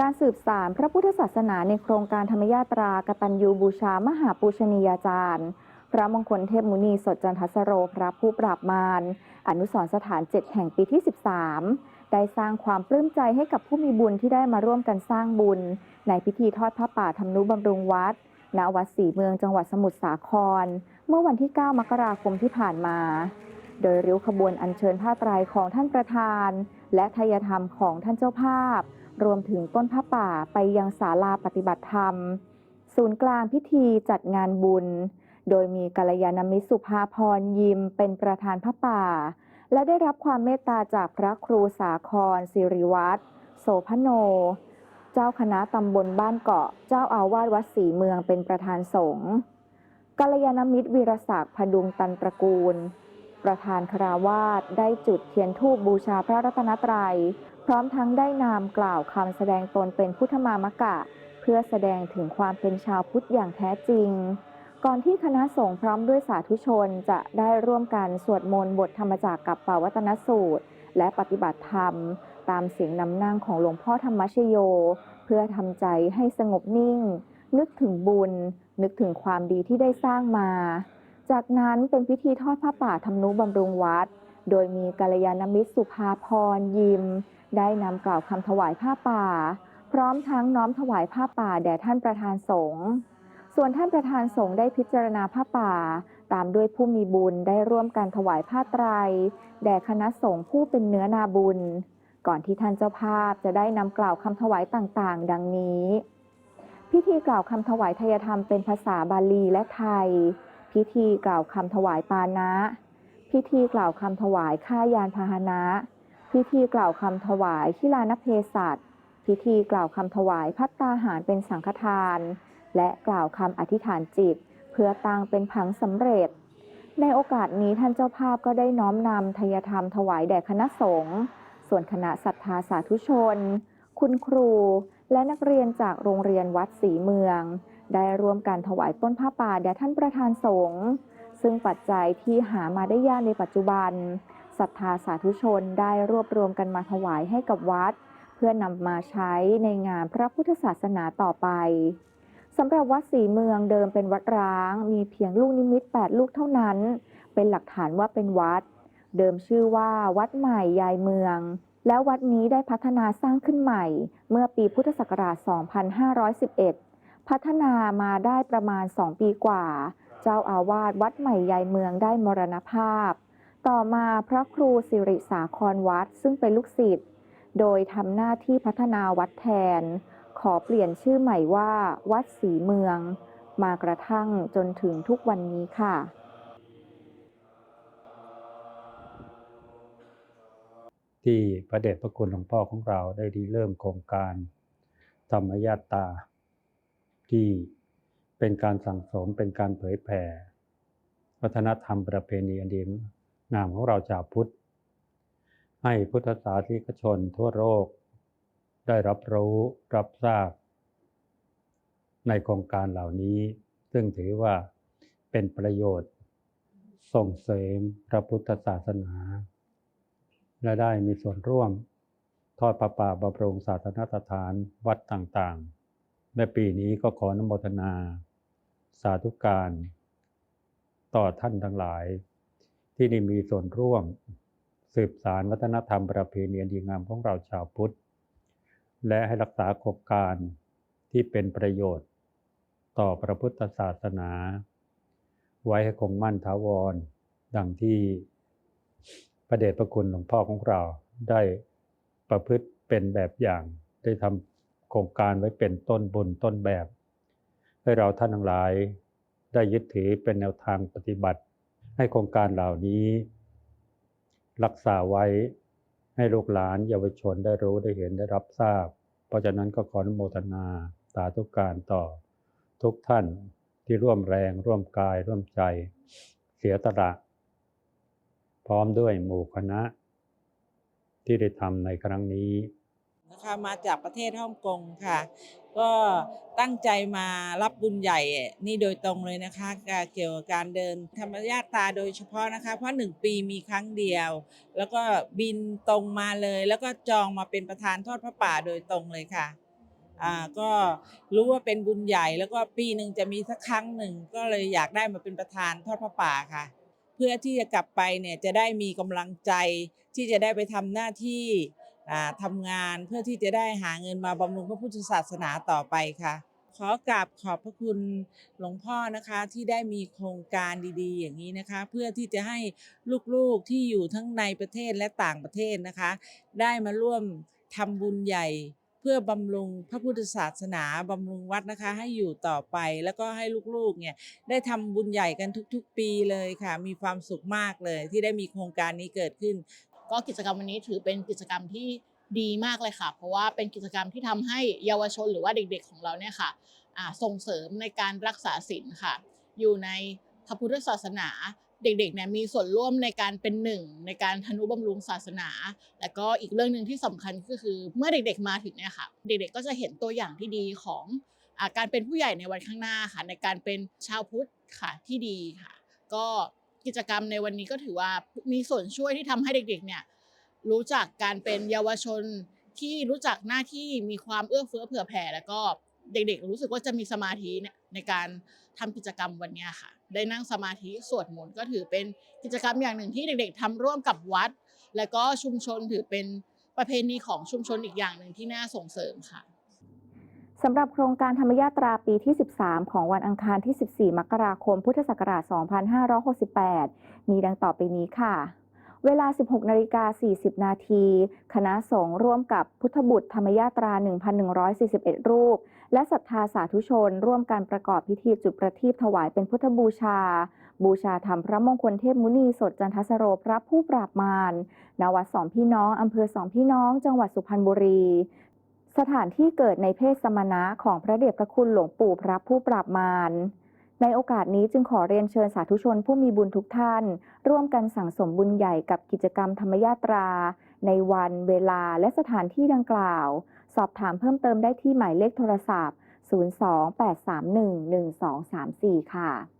การสืบสารพระพุทธศาสนาในโครงการธรรมยาตรากตัญญูบูชามหาปูชนียาจารย์ พระมงคลเทพมุนีสดจันทสโรพระผู้ปราบมารอนุสรสถาน7แห่งปีที่ 13 ได้สร้างความปลื้มใจให้กับผู้มีบุญที่ได้มาร่วมกันสร้างบุญ ในพิธีทอดพระป่าธรรมนุบำรุงวัด ณวัดศรีเมืองจังหวัดสมุทรสาคร เมื่อวันที่ 9 มกราคมที่ผ่านมา โดยริ้วขบวนอัญเชิญผ้าไตรของท่านประธาน และทายธรรมของท่านเจ้าภาพ รวมถึงต้นผ้าป่าไปยังศาลาปฏิบัติธรรม ศูนย์กลางพิธีจัดงานบุญ โดยมีกัลยาณมิตรสุภาพรยิมเป็นประธานผ้าป่า และได้รับความเมตตาจากพระครูสาครสิริวัตรโสพโน เจ้าคณะตำบลบ้านเกาะ เจ้าอาวาสวัดศรีเมืองเป็นประธานสงฆ์กัลยาณมิตรวีรศักดิ์พดุงตันตระกูล ประธานคราวาสได้จุดเทียนธูปบูชาพระรัตนตรัย พร้อมทั้งได้นามกล่าวคำแสดงตนเป็นพุทธมามกะ เพื่อแสดงถึงความเป็นชาวพุทธอย่างแท้จริง ก่อนที่คณะสงฆ์พร้อมด้วยสาธุชนจะได้ร่วมกันสวดมนต์บทธรรมจากกับปาวัตนสูตร และปฏิบัติธรรม ตามเสียงนำนั่งของหลวงพ่อธรรมชโย เพื่อทำใจให้สงบนิ่ง นึกถึงบุญ นึกถึงความดีที่ได้สร้างมา จากนั้นเป็นพิธีทอดผ้าป่าธรรมนุบำรุงวัด โดยมีกัลยาณมิตรสุภาพรยิม ได้นำกล่าวคำถวายผ้าป่า พร้อมทั้งน้อมถวายผ้าป่าแด่ท่านประธานสงฆ์ส่วนท่านประธานสงฆ์ได้พิจารณาผ้าป่า ตามด้วยผู้มีบุญได้ร่วมกันถวายผ้าไตรแด่คณะสงฆ์ผู้เป็นเนื้อนาบุญ ก่อนที่ท่านเจ้าภาพจะได้นำกล่าวคำถวายต่างๆ ดังนี้ พิธีกล่าวคำถวายทยธรรมเป็นภาษาบาลีและไทย พิธีกล่าวคำถวายปานะ พิธีกล่าวคำถวายข้ายานพาหนะ พิธีกล่าวคำถวายขิลานเพศัตพิธีกล่าวคำถวายพัตตาหารเป็นสังฆทาน และกล่าวคำอธิษฐานจิต เพื่อตังเป็นผังสำเร็จ ในโอกาสนี้ท่านเจ้าภาพก็ได้น้อมนำทยธรรมถวายแด่คณะสงฆ์ส่วนคณะศรัทธาสาธุชน คุณครู และนักเรียนจากโรงเรียนวัดศรีเมือง ได้ร่วมกันถวายต้นผ้าป่าแด่ท่านประธานสงฆ์ซึ่งปัจจัยที่หามาได้ยากในปัจจุบันศรัทธาสาธุชนได้รวบรวมกันมาถวายให้กับวัด เพื่อนำมาใช้ในงานพระพุทธศาสนาต่อไปสำหรับวัดศรีเมืองเดิมเป็นวัดร้าง มีเพียงลูกนิมิต 8 ลูกเท่านั้น เป็นหลักฐานว่าเป็นวัด เดิมชื่อว่าวัดใหม่ยายเมือง แล้ววัดนี้ได้พัฒนาสร้างขึ้นใหม่ เมื่อปีพุทธศักราช 2511 พัฒนามาได้ประมาณ 2 ปีกว่า เจ้าอาวาสวัดใหม่ยายเมืองได้มรณภาพ ต่อมาพระครูสิริสาครวัดซึ่งเป็นลูกศิษย์ โดยทำหน้าที่พัฒนาวัดแทน ขอเปลี่ยนชื่อใหม่ว่า วัดศรีเมือง มากระทั่งจนถึงทุกวันนี้ค่ะ ที่พระเดชพระคุณหลวงพ่อของเราได้ริเริ่มโครงการธรรมญาตา ที่เป็นการสั่งสมเป็นการเผยแผ่ วัฒนธรรมประเพณีอันดีงามของเราชาวพุทธ ให้พุทธศาสนิกชนทั่วโลกได้รับรู้รับทราบ ในโครงการเหล่านี้ ซึ่งถือว่าเป็นประโยชน์ส่งเสริมพระพุทธศาสนา และได้มีส่วนร่วม ทอดประป่าบำรุงศาสนสถานวัดต่างๆ ในปีนี้ก็ขออนโมทนา สาธุการ ต่อท่านทั้งหลาย ที่ได้มีส่วนร่วม สืบสารวัฒนธรรมประเพณีดีงามของเราชาวพุทธ และให้รักษาโครงการที่เป็นประโยชน์ ต่อพระพุทธศาสนา ไว้ให้คงมั่นถาวร ดังที่ พระเดชพระคุณหลวงพ่อของเราได้ประพฤติเป็นแบบอย่าง ได้ทำโครงการไว้เป็นต้นบุญต้นแบบ ให้เราท่านทั้งหลาย ได้ยึดถือเป็นแนวทางปฏิบัติ ให้โครงการเหล่านี้ รักษาไว้ให้ลูกหลานเยาวชนได้รู้ได้เห็นได้รับทราบ เพราะฉะนั้นก็ขออนุโมทนาสาธุกการต่อ ทุกท่านที่ร่วมแรงร่วมกายร่วมใจ เสียตละ พร้อมด้วยหมู่คณะ ที่ได้ทำในครั้งนี้นะคะมาจากประเทศฮ่องกงค่ะ ก็ตั้งใจมารับบุญใหญ่นี่โดยตรงเลยนะคะเกี่ยวกับการเดินธรรมญาตาโดยเฉพาะนะคะ เพราะหนึ่งปีมีครั้งเดียว แล้วก็บินตรงมาเลย แล้วก็จองมาเป็นประธานทอดพระป่าโดยตรงเลยค่ะอ่าก็รู้ว่าเป็นบุญใหญ่ แล้วก็ปีหนึ่งจะมีสักครั้งหนึ่งก็เลยอยากได้มาเป็นประธานทอดพระป่าค่ะ เพื่อที่จะกลับไปเนี่ยจะได้มีกำลังใจที่จะได้ไปทำหน้าที่อ่าทำงานเพื่อที่จะได้หาเงินมาบำรุงพระพุทธศาสนาต่อไปค่ะ ขอกราบขอบพระคุณหลวงพ่อนะคะที่ได้มีโครงการดีๆ อย่างนี้นะคะ เพื่อที่จะให้ลูกๆที่อยู่ทั้งในประเทศและต่างประเทศนะคะ ได้มาร่วมทำบุญใหญ่ พื่อบำรุงพระพุทธศาสนาบำรุงวัดนะคะ ให้อยู่ต่อไปแล้วก็ให้ลูกๆเนี่ยได้ทำบุญใหญ่กันทุกๆ ปีเลยค่ะ มีความสุขมากเลย ที่ได้มีโครงการนี้เกิดขึ้น ก็กิจกรรมวันนี้ถือเป็นกิจกรรมที่ดีมากเลยค่ะ เพราะว่าเป็นกิจกรรมที่ทำให้เยาวชนหรือว่าเด็กๆของเราเนี่ยค่ะส่งเสริมในการรักษาศีลค่ะ อยู่ในพระพุทธศาสนา เด็กๆเนี่ยมีส่วนร่วมในการเป็นหนึ่งในการทนุบำรุงศาสนา และก็อีกเรื่องหนึ่งที่สำคัญก็คือเมื่อเด็กๆมาถึงเนี่ยค่ะเด็กๆก็จะเห็นตัวอย่างที่ดีของอการเป็นผู้ใหญ่ในวันข้างหน้าค่ะในการเป็นชาวพุทธค่ะที่ดีค่ะ ก็กิจกรรมในวันนี้ก็ถือว่ามีส่วนช่วยที่ทำให้เด็กๆเนี่ยรู้จักการเป็นเยาวชนที่รู้จักหน้าที่มีความเอื้อเฟื้อเผื่อแผ่แล้วก็เด็กๆ รู้สึกว่าจะมีสมาธิเนี่ยในการทำกิจกรรมวันนี้ค่ะ ได้นั่งสมาธิสวดมนต์ก็ถือเป็นกิจกรรมอย่างหนึ่งที่เด็กๆทำร่วมกับวัด และก็ชุมชนถือเป็นประเพณีของชุมชนอีกอย่างหนึ่งที่น่าส่งเสริมค่ะสำหรับโครงการธรรมยาตราปีที่ 13 ของวันอังคารที่ 14 มกราคม พุทธศักราช 2568 มีดังต่อไปนี้ค่ะ เวลา 16นาฬิกา40 นาที คณะสงฆ์ร่วมกับพุทธบุตรธรรมยาตรา 1,141 รูป และศรัทธาสาธุชน ร่วมการประกอบพิธีจุดประทีปถวายเป็นพุทธบูชา บูชาธรรมพระมงคลเทพมุนีสดจันทสโรพระผู้ปราบมารณวัดสองพี่น้องอำเภอสองพี่น้อง จังหวัดสุพรรณบุรีสถานที่เกิดในเพศสมณะของพระเดชพระคุณหลวงปู่พระผู้ปราบมาร ในโอกาสนี้จึงขอเรียนเชิญสาธุชนผู้มีบุญทุกท่าน ร่วมกันสั่งสมบุญใหญ่กับกิจกรรมธรรมยาตรา ในวันเวลาและสถานที่ดังกล่าว สอบถามเพิ่มเติมได้ที่หมายเลขโทรศัพท์ 028311234 ค่ะ